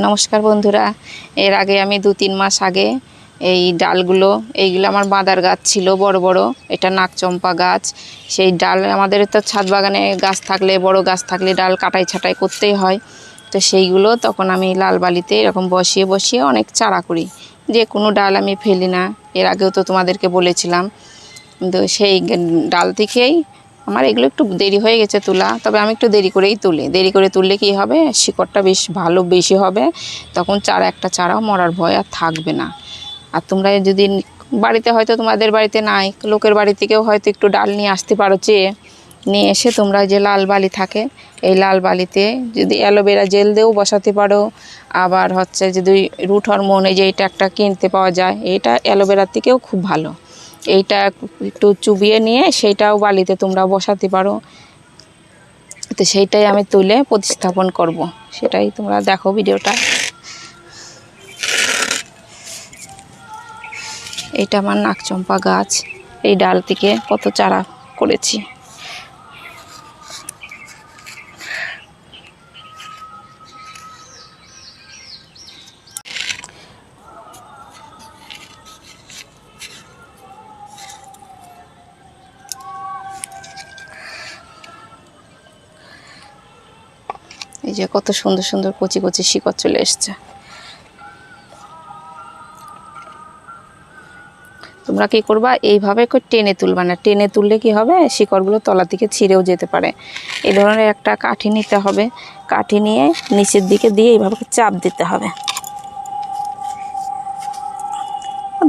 নমস্কার বন্ধুরা। এর আগে আমি দু তিন মাস আগে এই ডালগুলো, এইগুলো আমার বাঁদার গাছ ছিল বড় বড়, এটা নাকচম্পা গাছ। সেই ডাল, আমাদের তো ছাদ বাগানে গাছ থাকলে, বড় গাছ থাকলে ডাল কাটাই ছাটাই করতেই হয়। তো সেইগুলো তখন আমি লাল বালিতে এরকম বসিয়ে বসিয়ে অনেক চারা করি। যে কোনো ডাল আমি ফেলি না, এর আগেও তো তোমাদেরকে বলেছিলাম। তো সেই ডাল থেকেই আমার এগুলো একটু দেরি হয়ে গেছে তোলা, তবে আমি একটু দেরি করেই তুলি। দেরি করে তুললে কি হবে? শিকড়টা বেশ ভালো বেশি হবে। তখন চারা, একটা চারাও মরার ভয় আর থাকবে না। আর তোমরা যদি বাড়িতে হয়তো তোমাদের বাড়িতে নাই, লোকের বাড়ি থেকেও হয়তো একটু ডাল নিয়ে আসতে পারো চেয়ে। নিয়ে এসে তোমরা যে লাল বালি থাকে, এই লাল বালিতে যদি অ্যালোভেরা জেল দিয়েও বসাতে পারো। আবার হচ্ছে যদি রুট হরমোন এই যে এটা একটা কিনতে পাওয়া যায়, এটা অ্যালোভেরার থেকেও খুব ভালো। এইটা একটু চুবিয়ে নিয়ে সেইটাও বালিতে তোমরা বসাতে পারো। তো সেইটাই আমি তুলে প্রতিস্থাপন করব। সেটাই তোমরা দেখো ভিডিওটা। এটা আমার নাকচম্পা গাছ। এই ডাল থেকে কত চারা করেছি। এই যে কত সুন্দর সুন্দর কচি কচি শিকড় চলে এসছে। তোমরা কি করবা? এইভাবে টেনে তুলবা না। টেনে তুললে কি হবে? শিকড়গুলো তলা থেকে ছিঁড়েও যেতে পারে। এই ধরনের একটা কাঠি নিতে হবে। কাঠি নিয়ে নিচের দিকে দিয়ে এইভাবে চাপ দিতে হবে।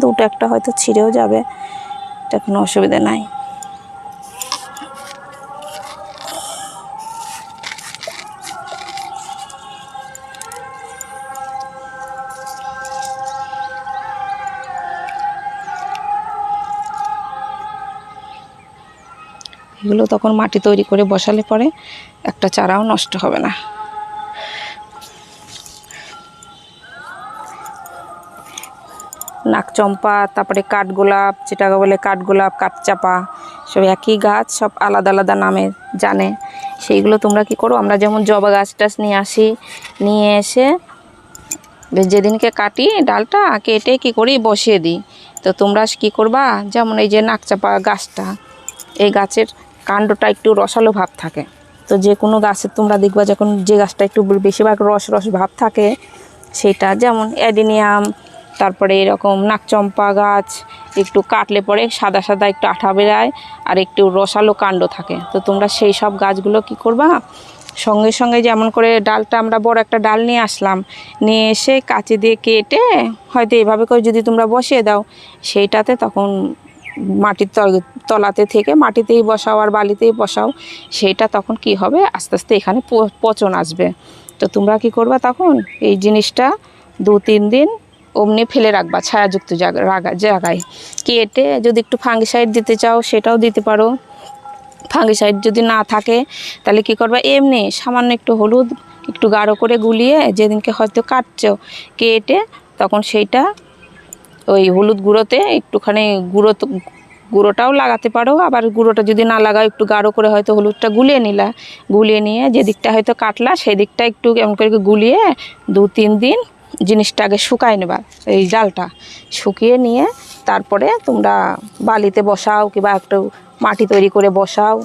দুটো একটা হয়তো ছিঁড়েও যাবে। এটা কোনো অসুবিধা নাই। এগুলো তখন মাটি তৈরি করে বসালে পরে একটা চারাও নষ্ট হবে না। নাকচম্পা তারপরে কাঠগোলাপ, যেটাকে বলে কাঠগোলাপ, কাঠচাপা, সব একই গাছ, সব আলাদা আলাদা নামে জানে। সেইগুলো তোমরা কি করো? আমরা যেমন জবা গাছ টাছ নিয়ে আসি, নিয়ে এসে যেদিনকে কাটি ডালটা, কেটে কি করি বসিয়ে দিই। তো তোমরা কি করবা? যেমন এই যে নাকচাপা গাছটা, এই গাছের কাণ্ডটা একটু রসালো ভাব থাকে। তো যে কোনো গাছের তোমরা দেখবা যখন যে গাছটা একটু বেশিরভাগ রস রস ভাব থাকে, সেটা যেমন অ্যাডিনিয়াম, তারপরে এরকম নাকচম্পা গাছ, একটু কাটলে পরে সাদা সাদা একটু আঠা বেরায় আর একটু রসালো কাণ্ড থাকে। তো তোমরা সেই সব গাছগুলো কি করবা? সঙ্গে সঙ্গে যেমন করে ডালটা আমরা বড় একটা ডাল নিয়ে আসলাম, নিয়ে এসে কাঁচি দিয়ে কেটে হয়তো এভাবে করে যদি তোমরা বসিয়ে দাও, সেইটাতে তখন মাটির তল- তলাতে থেকে মাটিতেই বসাও আর বালিতেই বসাও সেইটা তখন কি হবে? আস্তে আস্তে এখানে পচন আসবে। তো তোমরা কি করবা তখন? এই জিনিসটা দু, তিন দিন অমনি ফেলে রাখবা, ছায়াযুক্ত জায়গা জায়গায়। কেটে যদি একটু ফাঙ্গিসাইড দিতে চাও, সেটাও দিতে পারো। ফাঙ্গিসাইড যদি না থাকে, তাহলে কি করবা? এমনি সামান্য একটু হলুদ, একটু গাঢ় করে গুলিয়ে যেদিনকে হয়তো কাটছো, কেটে তখন সেইটা ওই হলুদ গুঁড়োতে একটুখানি গুঁড়ো তো, গুঁড়োটাও লাগাতে পারো, আবার গুঁড়োটা যদি না লাগাও একটু গাঢ় করে হয়তো হলুদটা গুলিয়ে নিলা। গুলিয়ে নিয়ে যে দিকটা হয়তো কাটলা সেই দিকটা একটু এমন করে গুলিয়ে দু তিন দিন জিনিসটা আগে শুকায় নেবা, এই জালটা। শুকিয়ে নিয়ে তারপরে তোমরা বালিতে বসাও কিংবা একটু মাটি তৈরি করে বসাও।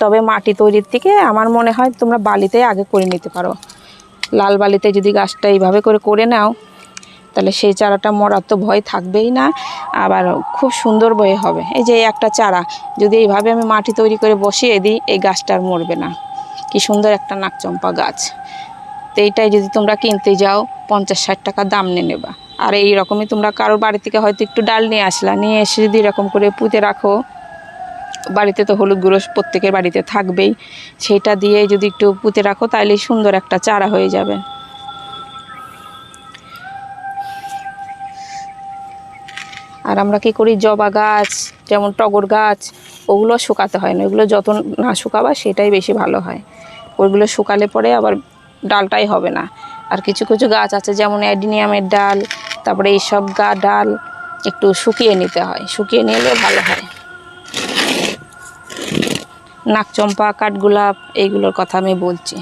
তবে মাটি তৈরির থেকে আমার মনে হয় তোমরা বালিতে আগে করে নিতে পারো। লাল বালিতে যদি গাছটা এইভাবে করে করে নাও তাহলে সেই চারাটা মরার তো ভয় থাকবেই না। আবার খুব সুন্দর বয়ে হবে। এই যে একটা চারা, যদি এইভাবে আমি মাটি তৈরি করে বসিয়ে দিই, এই গাছটা মরবে না। কি সুন্দর একটা নাকচম্পা গাছ। তো এইটাই যদি তোমরা কিনতে যাও, পঞ্চাশ ষাট টাকা দাম নিয়ে নেবা। আর এই রকমই তোমরা কারোর বাড়ি থেকে হয়তো একটু ডাল নিয়ে আসলা, নিয়ে এসে যদি এরকম করে পুঁতে রাখো, বাড়িতে তো হলুদ গুঁড়ো প্রত্যেকের বাড়িতে থাকবেই। সেইটা দিয়ে যদি একটু পুঁতে রাখো তাহলে সুন্দর একটা চারা হয়ে যাবে। আর আমরা কি করি, জবা গাছ, যেমন টগর গাছ, ওগুলো শুকাতে হয় না। ওগুলো যত না শুকাবা, সেটাই বেশি ভালো হয়। ওইগুলো শুকালে পরে আবার ডালটাই হবে না। আর কিছু কিছু গাছ আছে, যেমন অ্যাডিনিয়ামের ডাল, তারপরে এইসব গা ডাল একটু শুকিয়ে নিতে হয়। শুকিয়ে নিলে ভালো হয়। নাকচম্পা কাঠগোলাপ, এইগুলোর কথা আমি বলছি।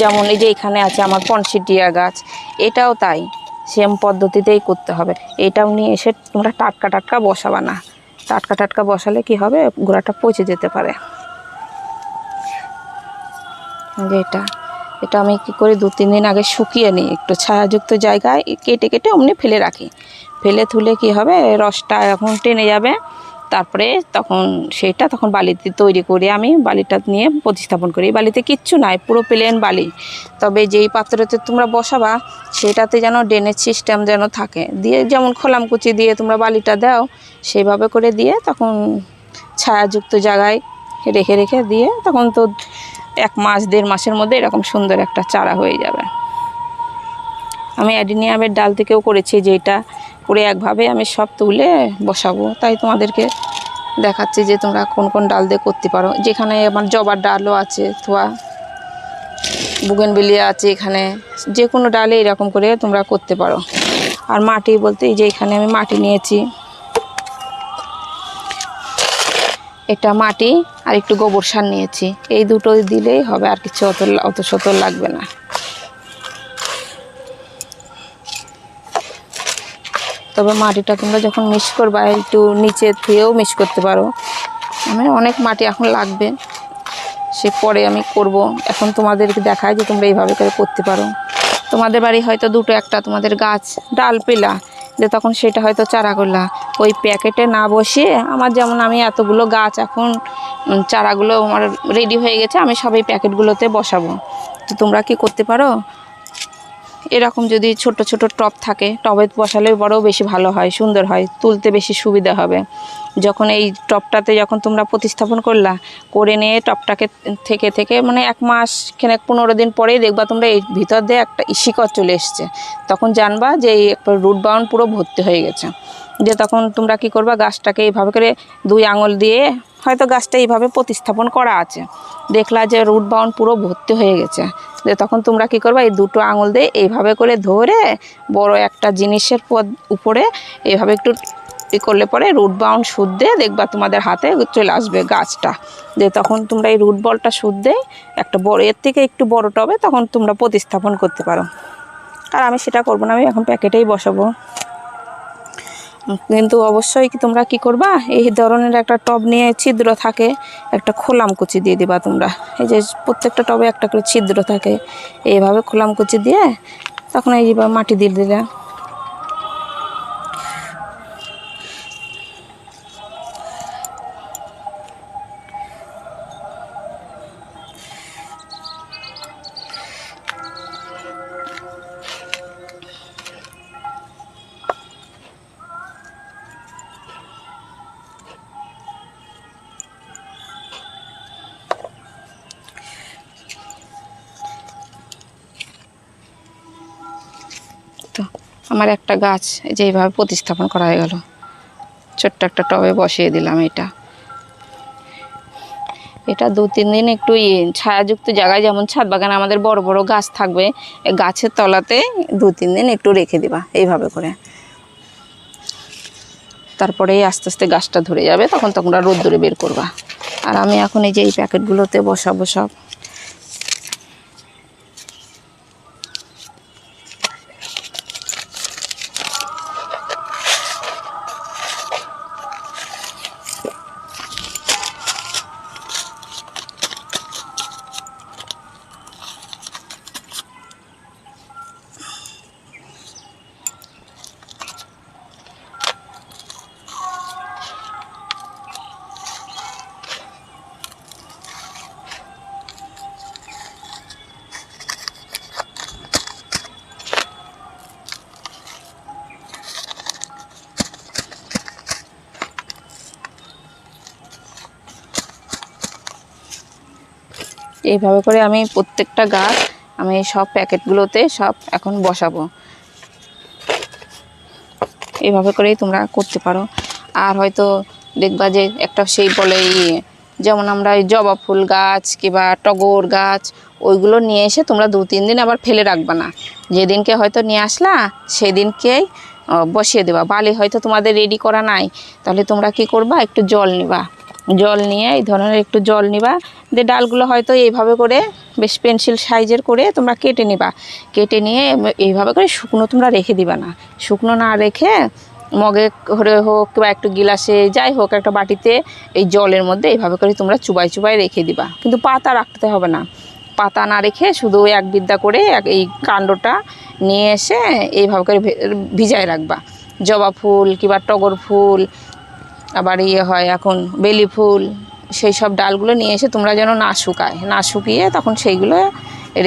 যেমন এই যে এখানে আছে আমার পনসিটিয়া গাছ, এটাও তাই। সেম পদ্ধতিতেই করতে হবে। এটাও নিয়ে এসে তোমরা টাটকা টাটকা বসাবা না। টাটকা টাটকা বসালে কি হবে? গোড়াটা পচে যেতে পারে। যে এটা। এটা আমি কি করি? দু, তিন দিন আগে শুকিয়ে নিই একটু ছায়াযুক্ত জায়গায়। কেটে কেটে অমনি ফেলে রাখি। ফেলে থুলে কি হবে? রসটা এখন টেনে যাবে। তারপরে তখন সেটা তখন বালিতে তৈরি করে আমি বালিটা নিয়ে প্রতিস্থাপন করি। এই বালিতে কিচ্ছু নাই, পুরো প্লেন বালি। তবে যেই পাত্রতে তোমরা বসাবা, সেটাতে যেন ড্রেনেজ সিস্টেম যেন থাকে। দিয়ে যেমন খোলামকুচি দিয়ে তোমরা বালিটা দাও সেইভাবে করে দিয়ে তখন ছায়াযুক্ত জায়গায় রেখে রেখে দিয়ে তখন তো এক মাস, দেড় মাসের মধ্যে এরকম সুন্দর একটা চারা হয়ে যাবে। আমি অ্যাডিনিয়ামের ডাল থেকেও করেছি যেটা করে একভাবে আমি সব তুলে বসাবো। তাই তোমাদেরকে দেখাচ্ছি যে তোমরা কোন কোন ডাল দিয়ে করতে পারো। যেখানে আমার জবার ডালও আছে, থোয়া, বুগেনবেলিয়া আছে এখানে। যে কোনো ডালে এরকম করে তোমরা করতে পারো। আর মাটি বলতে এই যে এখানে আমি মাটি নিয়েছি। এটা মাটি আর একটু গোবর সার নিয়েছি। এই দুটো দিলেই হবে, আর কিছু অত অত সতর লাগবে না। তবে মাটিটা তোমরা যখন মিক্স করবা, একটু নিচে থেকেও মিক্স করতে পারো। আমার অনেক মাটি এখন লাগবে, সে পরে আমি করব। এখন তোমাদেরকে দেখায় যে তোমরা এইভাবে করে করতে পারো। তোমাদের বাড়ি হয়তো দুটো একটা, তোমাদের গাছ ডাল পেলা, যে তখন সেটা হয়তো চারা করলা ওই প্যাকেটে না বসিয়ে আমার যেমন আমি এতগুলো গাছ এখন চারাগুলো আমার রেডি হয়ে গেছে, আমি সব এই প্যাকেটগুলোতে বসাবো। তো তোমরা কি করতে পারো? এরকম যদি ছোট ছোট টব থাকে, টবে বসালে বড়ও বেশি ভালো হয়, সুন্দর হয়, তুলতে বেশি সুবিধা হবে। যখন এই টবটাতে যখন তোমরা প্রতিস্থাপন করলা, করে নিয়ে টবটাকে থেকে থেকে মানে এক মাস খানে পনেরো দিন পরেই দেখবা তোমরা এই ভিতর দিয়ে একটা শিকড় চলে এসছে। তখন জানবা যে এই রুট বাউন্ড পুরো ভর্তি হয়ে গেছে। যে তখন তোমরা কি করবা, গাছটাকে এইভাবে করে দুই আঙুল দিয়ে হয়তো গাছটা এইভাবে প্রতিস্থাপন করা আছে। দেখলা যে রুট বাউন্ড পুরো ভর্তি হয়ে গেছে। যে তখন তোমরা কি করবা, এই দুটো আঙুল দিয়ে এইভাবে করে ধরে বড় একটা জিনিসের পদ- উপরে এইভাবে একটু ই করলে পরে রুট বাউন্ড সুদ দিয়ে দেখবা তোমাদের হাতে চলে আসবে গাছটা। যে তখন তোমরা এই রুট বলটা সুদ দিয়ে একটা বড়, এর থেকে একটু বড় টবে তখন তোমরা প্রতিস্থাপন করতে পারো। আর আমি সেটা করব না, আমি এখন প্যাকেটেই বসাবো। কিন্তু অবশ্যই কি তোমরা কি করবা? এই ধরনের একটা টব নিয়ে ছিদ্র থাকে, একটা খোলাম কুচি দিয়ে দিবা তোমরা। এই যে প্রত্যেকটা টবে একটা করে ছিদ্র থাকে। এইভাবে খোলাম কুচি দিয়ে তখন এই মাটি দিয়ে দিলে আমার একটা গাছ যে এইভাবে প্রতিস্থাপন করা হয়ে গেল। ছোট্ট একটা টবে বসিয়ে দিলাম এটা। এটা দু তিন দিন একটু ইয়ে ছায়াযুক্ত জায়গায় যেমন ছাদ বাগানে, আমাদের বড় বড় গাছ থাকবে গাছের তলাতে দু তিন দিন একটু রেখে দিবা এইভাবে করে। তারপরে আস্তে আস্তে গাছটা ধরে যাবে, তখন তোমরা রোদ্দুরে বের করবা। আর আমি এখন এই যে এই প্যাকেটগুলোতে বসাবো সব। এইভাবে করে আমি প্রত্যেকটা গাছ আমি সব প্যাকেটগুলোতে সব এখন বসাবো। এইভাবে করেই তোমরা করতে পারো। আর হয়তো দেখবা যে একটা সেই বলে ইয়ে, যেমন আমরা এই জবা ফুল গাছ কিংবা টগর গাছ ওইগুলো নিয়ে এসে তোমরা দু তিন দিন আবার ফেলে রাখবা না। যেদিনকে হয়তো নিয়ে আসলা সেদিনকেই বসিয়ে দেবা। বালি হয়তো তোমাদের রেডি করা নাই। তাহলে তোমরা কি করবা? একটু জল নিবা। জল নিয়ে, এই ধরনের একটু জল নিবা। দিয়ে ডালগুলো হয়তো এইভাবে করে, বেশ পেন্সিল সাইজের করে তোমরা কেটে নিবা। কেটে নিয়ে এইভাবে করে শুকনো তোমরা রেখে দিবা না। শুকনো না রেখে মগে করে হোক বা একটু গিলাসে যাই হোক, একটা বাটিতে এই জলের মধ্যে এইভাবে করে তোমরা চুবাই চুবাই রেখে দিবা। কিন্তু পাতা রাখতে হবে না। পাতা না রেখে শুধু এক বিদ্যা করে এই কাণ্ডটা নিয়ে এসে এইভাবে করে ভিজায় রাখবা। জবা ফুল কিংবা টগর ফুল আবার ইয়ে হয় এখন বেলি ফুল, সেই সব ডালগুলো নিয়ে এসে তোমরা যেন না শুকায়। না শুকিয়ে তখন সেইগুলো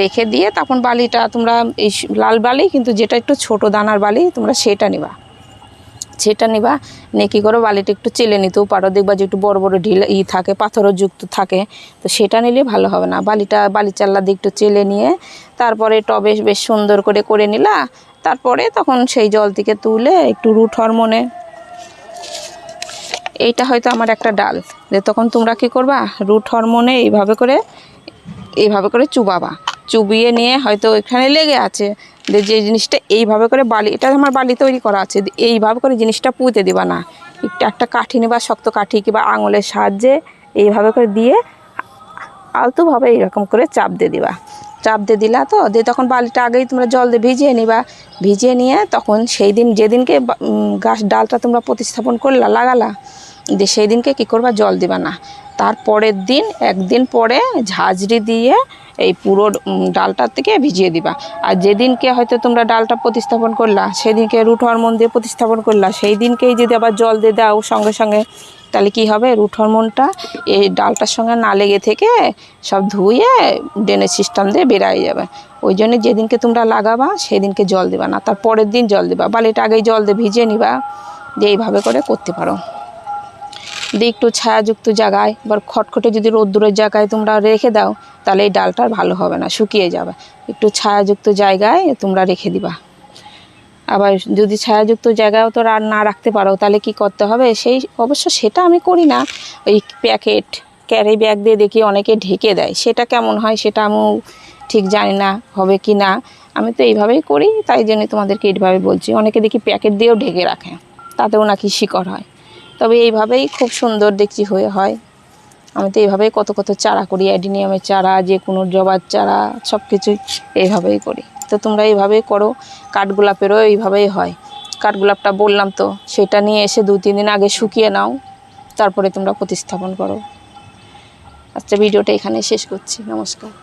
রেখে দিয়ে তখন বালিটা তোমরা এই লাল বালি কিন্তু যেটা একটু ছোট দানার বালি, তোমরা সেটা নিবা। সেটা নিবা, নিয়ে কী করো, বালিটা একটু চেলে নিতেও পারো। দেখবা যে একটু বড় বড় ঢিল ই থাকে পাথরও যুক্ত থাকে। তো সেটা নিলে ভালো হবে না। বালিটা, বালি চাল্লা দিয়ে একটু চেলে নিয়ে তারপরে টবে বেশ সুন্দর করে করে নিলা। তারপরে তখন সেই জল থেকে তুলে একটু রুট হরমোনে এইটা হয়তো আমার একটা ডাল। যে তখন তোমরা কি করবা? রুট হরমোনে এইভাবে করে এইভাবে করে চুবাবা। চুবিয়ে নিয়ে হয়তো ওইখানে লেগে আছে। যে যে জিনিসটা এইভাবে করে বালি, এটা আমার বালি তৈরি করা আছে। এইভাবে করে জিনিসটা পুঁতে দিবা না। একটু একটা কাঠি নেবা, শক্ত কাঠি কিংবা আঙুলের সাহায্যে এইভাবে করে দিয়ে আলতোভাবে এইরকম করে চাপ দিয়ে দিবা। চাপ দিয়ে দিলা তো? দিয়ে তখন বালিটা আগেই তোমরা জল দিয়ে ভিজিয়ে নিবা। ভিজিয়ে নিয়ে তখন সেই দিন, যেদিনকে গাছ, ডালটা তোমরা প্রতিস্থাপন করলা, লাগালা সেই দিনকে কী করবা? জল দিবা না। তারপরের দিন, একদিন পরে ঝাঁঝরি দিয়ে এই পুরো ডালটার থেকে ভিজিয়ে দিবা। আর যেদিনকে হয়তো তোমরা ডালটা প্রতিস্থাপন করলা, সেদিনকে রুট হরমোন দিয়ে প্রতিস্থাপন করলা, সেই দিনকেই যদি আবার জল দিয়ে দাও সঙ্গে সঙ্গে, তাহলে কি হবে? রুট হরমোনটা এই ডালটার সঙ্গে না লেগে থেকে সব ধুয়ে ড্রেনের সিস্টেম দিয়ে বেরিয়ে যাবে। ওই জন্য যেদিনকে তোমরা লাগাবা, সেদিনকে জল দিবা না। তার পরের দিন জল দিবা। বালিটা আগেই জল দিয়ে ভিজিয়ে নিবা। দিয়ে এইভাবে করে করতে পারো। দিয়ে একটু ছায়াযুক্ত জায়গায় এবার খটখটে যদি রোদ্দুরের জায়গায় তোমরা রেখে দাও, তাহলে এই ডালটা ভালো হবে না, শুকিয়ে যাবে। একটু ছায়াযুক্ত জায়গায় তোমরা রেখে দিবা। আবার যদি ছায়াযুক্ত জায়গায়ও তো আর না রাখতে পারো, তাহলে কি করতে হবে? সেই, অবশ্য সেটা আমি করি না। ওই প্যাকেট, ক্যারি ব্যাগ দিয়ে দেখি অনেকে ঢেকে দেয়। সেটা কেমন হয় সেটা আমিও ঠিক জানি না, হবে কি না। আমি তো এইভাবেই করি, তাই জন্য তোমাদেরকে এইভাবে বলছি। অনেকে দেখি প্যাকেট দিয়েও ঢেকে রাখে, তাতেও নাকি শিকড় হয়। তবে এইভাবেই খুব সুন্দর দেখছি হয়ে হয়। আমি তো এইভাবেই কত কত চারা করি, অ্যাডিনিয়ামের চারা, যে কোনো জবার চারা সব কিছুই এইভাবেই করি। তো তোমরা এইভাবেই করো, কাঠগোলাপেরও এইভাবেই হয়। কাঠগোলাপটা বললাম তো, সেটা নিয়ে এসে দু, তিন দিন আগে শুকিয়ে নাও, তারপরে তোমরা প্রতিস্থাপন করো। আচ্ছা ভিডিওটা এখানে শেষ করছি, নমস্কার।